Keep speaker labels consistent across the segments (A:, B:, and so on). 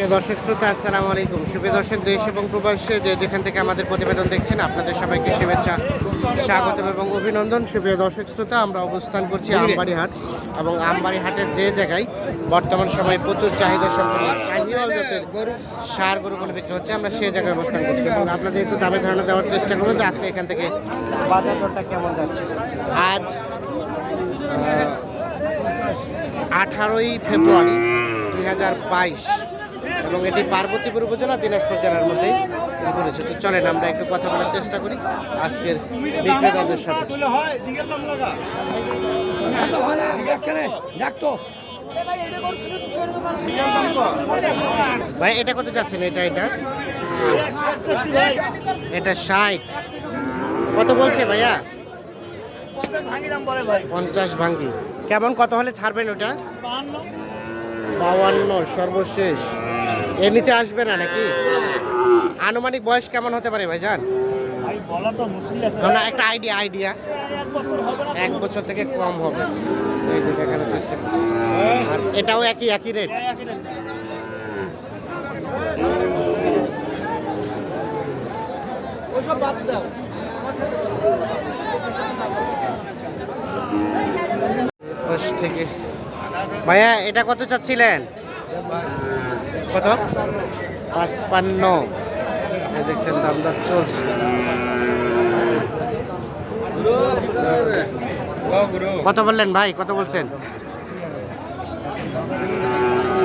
A: প্রিয় দর্শক শ্রোতা, আসসালামু আলাইকুম। সুপ্রিয় দর্শক, দেশ এবং প্রবাসে যে যেখান থেকে আমাদের প্রতিবেদন দেখছেন, আপনাদের সবাইকে শুভেচ্ছা স্বাগত এবং অভিনন্দন। সুপ্রিয় দর্শক শ্রোতা, আমরা অবস্থান করছি আমবাড়ি এবং আমবাড়ি হাটের যে জায়গায় বর্তমান সময়ে প্রচুর চাহিদা সম্পন্ন সার গরুগুলো বিক্রি হচ্ছে, আমরা সেই জায়গায় অবস্থান করছি এবং আপনাদের একটু দামে ধারণা দেওয়ার চেষ্টা করব যে আজকে এখান থেকে বাজার দরটা কেমন যাচ্ছে। আজ আঠারোই ফেব্রুয়ারি দুই হাজার বাইশ এবং এটি পার্বতীপুর উপজেলা দিনাজপুর জেলার মধ্যেই করেছে তো চলেন আমরা একটু কথা বলার চেষ্টা করি আজকের বিক্রেতাদের সাথে। ভাই এটা কত যাচ্ছেন? এটা এটা? এটা ষাট। কত বলছে ভাইয়া? পঞ্চাশ ভাঙ্গি কেমন কত হলে ছাড়বেন ওটা? বাউান্ন সর্বশেষ। এর নিচে আসবে না নাকি? আনুমানিক বয়স কেমন হতে পারে ভাইজান? আমরা একটা আইডিয়া আইডিয়া এক বছর থেকে কম হবে। এই যে দেখানোর চেষ্টা করছি। আর এটাও একই একই রেট পাশ থেকে ভাইয়া, এটা কত চাচ্ছিলেন? কত? পাঁচপান্ন। দেখছেন দাম দর চলছে। কত বললেন ভাই? কত বলছেন?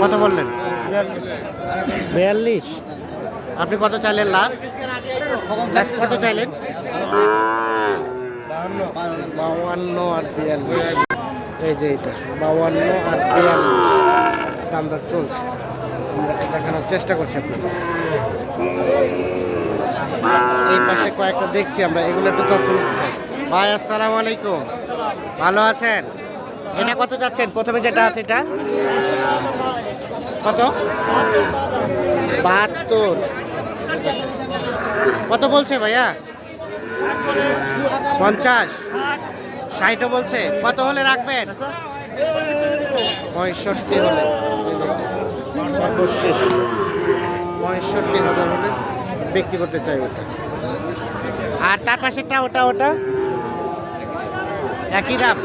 A: কত বললেন? বিয়াল্লিশ। আপনি কত চাইলেন লাস্ট কত চাইলেন? বাউান্ন আর বিয়াল্লিশ। এই যে এটা বাউান্ন আর বিয়াল্লিশ। দাম দর চলছে দেখানোর চেষ্টা করছি আপনাদের। এই পাশে কয়েকটা দেখছি আমরা, এগুলো একটু তথ্য ভাই, আসসালামু আলাইকুম। ভালো আছেন? এটা কত যাচ্ছেন? প্রথমে যেটা আছে এটা? কত? বাহাত্তর। কত বলছে ভাইয়া? পঞ্চাশ। ষাটও বলছে। কত হলে রাখবেন? পঁয়ষট্টি হলে। সর্বশেষ পঁয়ষট্টি হাজার হলে বিক্রি করতে চাই। ওটা আর তার পাশেরটা ওটা ওটা। একই দাম।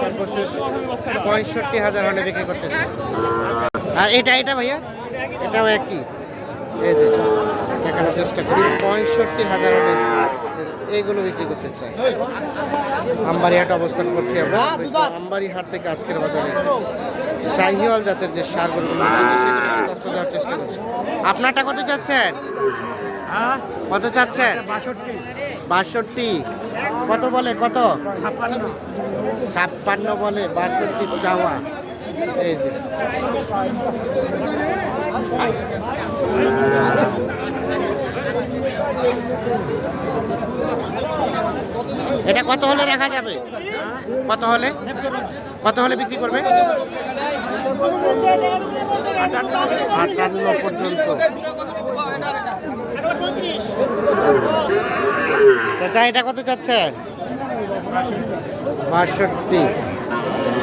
A: সর্বশেষ পঁয়ষট্টি হাজার হলে বিক্রি করতে চাই। আর এটা এটা ভাইয়া? এটাও একই। এই যে দেখানোর চেষ্টা করি। পঁয়ষট্টি হাজার হলে এইগুলো বিক্রি করতে চাই। আমবাড়ি হাট অবস্থান করছি আমরা। আমবাড়ি হাট থেকে আজকের বাজারে শাহিওয়াল জাতের যে সারগুলো তথ্য দেওয়ার চেষ্টা করছি। আপনারটা কত চাচ্ছেন? কত চাচ্ছেন? বাষট্টি। কত বলে? কত? ছাপ্পান্ন বলে, বাষট্টি চাওয়া। এই যে। এটা কত হলে রাখা যাবে? কত হলে? কত হলে বিক্রি করবে? পর্যন্ত চাচা এটা কত চাচ্ছেন বাষট্টি।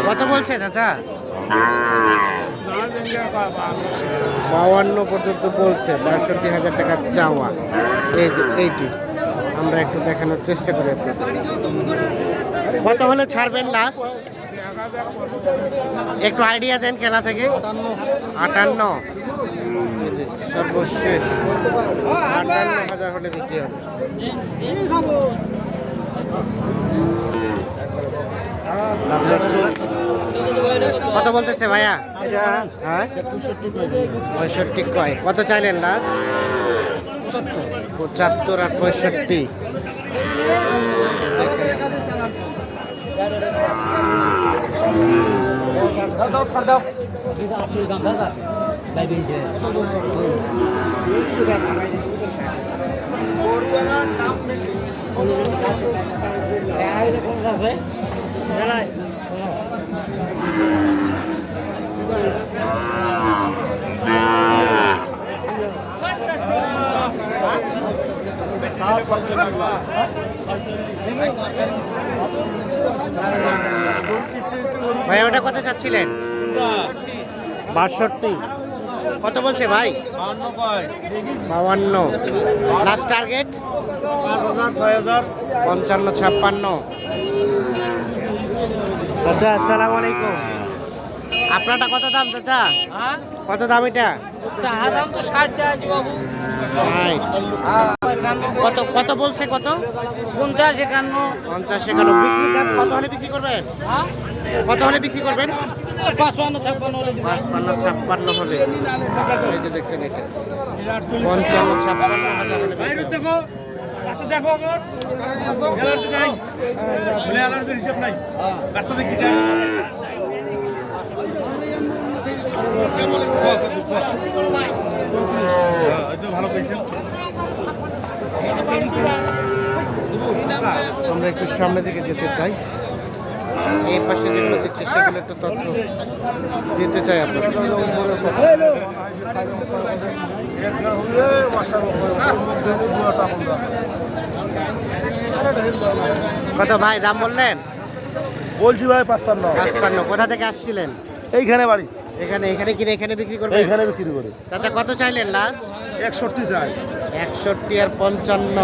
A: কত বলছে, চাচা? বাউান্ন পর্যন্ত বলছে, বাষট্টি হাজার টাকা চাওয়া। এই যে এইটি, আমরা একটু দেখানোর চেষ্টা করি কত হলে ছাড়বেন লাস্ট একটু আইডিয়া দেন কেনা থেকে। আটান্ন। সর্বশেষ। আটান্ন হাজার হলে বিক্রি হবে। কত বলতেছে ভাইয়া হ্যাঁ পঁয়ষট্টি কয় কত চাইলেন লাস্ট পঁচাত্তর আর পঁয়ষট্টি ভাই ওটা কত চাচ্ছিলেন? বাষট্টি। কত বলছে ভাই? বাউান্ন লাস্ট টার্গেট
B: পাঁচ হাজার ছয় হাজার
A: পঞ্চান্ন ছাপ্পান্ন। চাচা আসসালাম আলাইকুম। আপনারটা কত দাম চাচা?
C: হ্যাঁ?
A: কত দাম এটা?
C: দাম তো ষাট চাইছি বাবু।
A: কত কত বলছে কত?
C: পঞ্চাশ একান্ন।
A: পঞ্চাশ একান্ন। বিক্রি কত হলে বিক্রি করবেন?
C: হ্যাঁ?
A: কত হলে বিক্রি করবেন?
C: পাঁচপান্ন ছাপ্পান্ন হলে
A: এই যে দেখছেন এটা। পঞ্চান্ন ছাপ্পান্ন হাজার হলে
B: দেখো দেখো আমার অ্যালার্জি নাই। অ্যালার্জির হিসাব নাই। দেখি
A: আমরা একটু সামনের দিকে যেতে চাই। এই পাশে যেগুলো দেখছি সেগুলো একটু তথ্য দিতে চাই আপনাকে কত ভাই দাম বললেন?
B: বলছি ভাই পাঁচপান্ন।
A: পাঁচপান্ন। কোথা থেকে আসছিলেন?
B: এইখানে বাড়ি।
A: এখানে এখানে কিনে এখানে বিক্রি করবেন?
B: এখানে বিক্রি করি।
A: চাচা কত চাইলেন লাস্ট
B: একষট্টি চাই।
A: একষট্টি আর পঞ্চান্ন।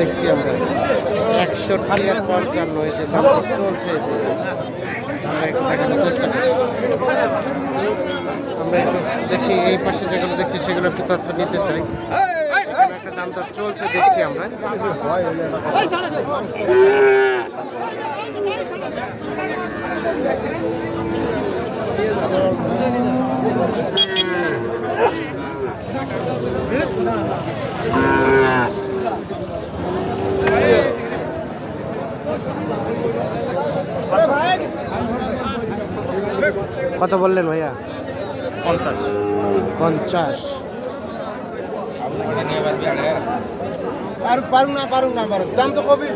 A: দেখছি আমরা। একষট্টি আর পঞ্চান্ন যে দাম চলছে আমরা একটু দেখানোর চেষ্টা করছি। আমরা একটু দেখি, এই পাশে যেগুলো দেখছি, সেগুলো একটু তথ্য নিতে চাই। একটা দাম তো চলছে, দেখছি আমরা। কত বললেন ভাইয়া?
B: পঞ্চাশ।
A: পঞ্চাশ।
B: পারুক না পারুক না পারুক দাম তো কবি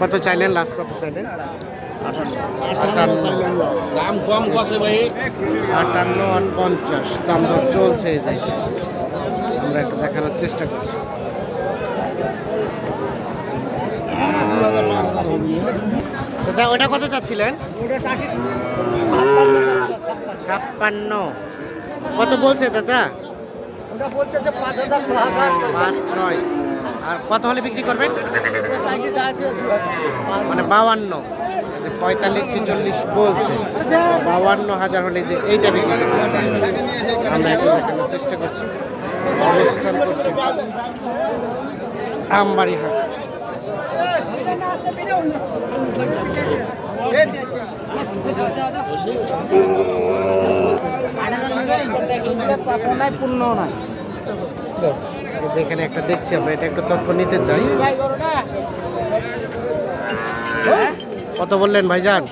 A: কত চাইলেন? লাস্ট কত চাইলেন?
B: দাম কম
A: আটান্ন আর পঞ্চাশ। দাম দর চলছে এই জায়গায়। আমরা একটু দেখানোর চেষ্টা করছি। আচ্ছা ওটা কত চাচ্ছিলেন? ছাপ্পান্ন। কত বলছে চাচা?
C: পাঁচ
A: ছয়। আর কত হলে বিক্রি করবেন? মানে বাউান্ন। যে পঁয়তাল্লিশ ছেচল্লিশ বলছে বাউান্ন হাজার হলে যে এইটা বিক্রি করতে চাই আমরা একটু দেখানোর চেষ্টা করছি। অবস্থান করছি আমবাড়ি হাট। এখানে একটা দেখছি আমরা এটা একটু তথ্য নিতে চাই। কত বললেন ভাইজান?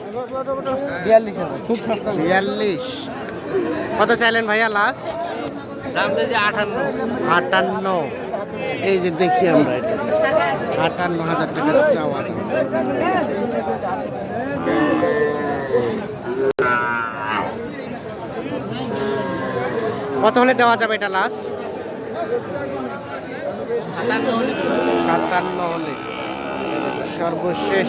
C: বিয়াল্লিশ
A: কত চাইলেন ভাইয়া লাস্ট
C: আটান্ন।
A: আটান্ন। এই যে দেখি আমরা এটা। আটান্ন হাজার টাকা চাওয়া। কত হলে দেওয়া যাবে এটা লাস্ট সাতান্ন হলে। সর্বশেষ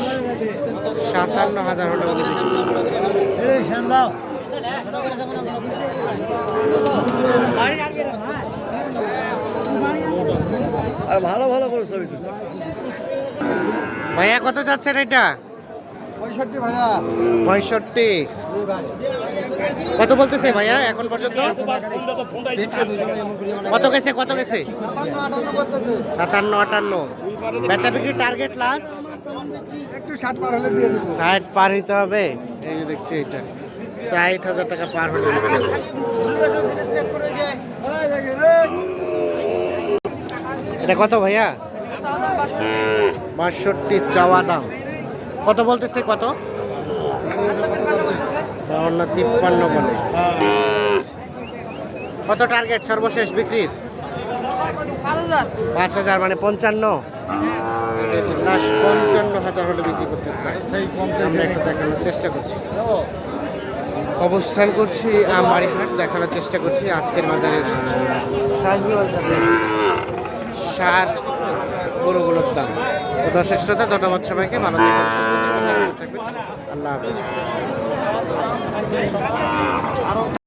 A: সাতান্ন হাজার হলে।
B: আর ভালো ভালো করে ছবি
A: ভাইয়া কত যাচ্ছেন এটা?
B: পঁয়ষট্টি ভাইয়া।
A: পঁয়ষট্টি। কত বলতেছে ভাইয়া এখন পর্যন্ত? কত গেছে কত গেছে? সাতান্ন আটান্ন। বেচা বিক্রি টার্গেট লাস্ট
B: একটু ষাট পার হলে দিয়ে দেবো।
A: ষাট পার হইতে হবে? এই যে দেখছি এটা। ষাট হাজার টাকা পার হলে। এটা কত ভাইয়া? বাষট্টি চাওয়া দাম। কত বলতেছে কত? বাউন্ন তিপ্পান্ন বলে। কত টার্গেট সর্বশেষ বিক্রির? পাঁচ হাজার মানে পঞ্চান্ন? লাস্ট পঞ্চান্ন হাজার হলে বিক্রি করতে চাই। আমরা একটু দেখানোর চেষ্টা করছি। অবস্থান করছি আমবাড়ি হাট দেখানোর চেষ্টা করছি আজকের জাতের সার গরুগুলোর দাম। তো দর্শক শ্রোতা, ধন্যবাদ সবাইকে, ভালো থাকবেন। আল্লাহ হাফিজ।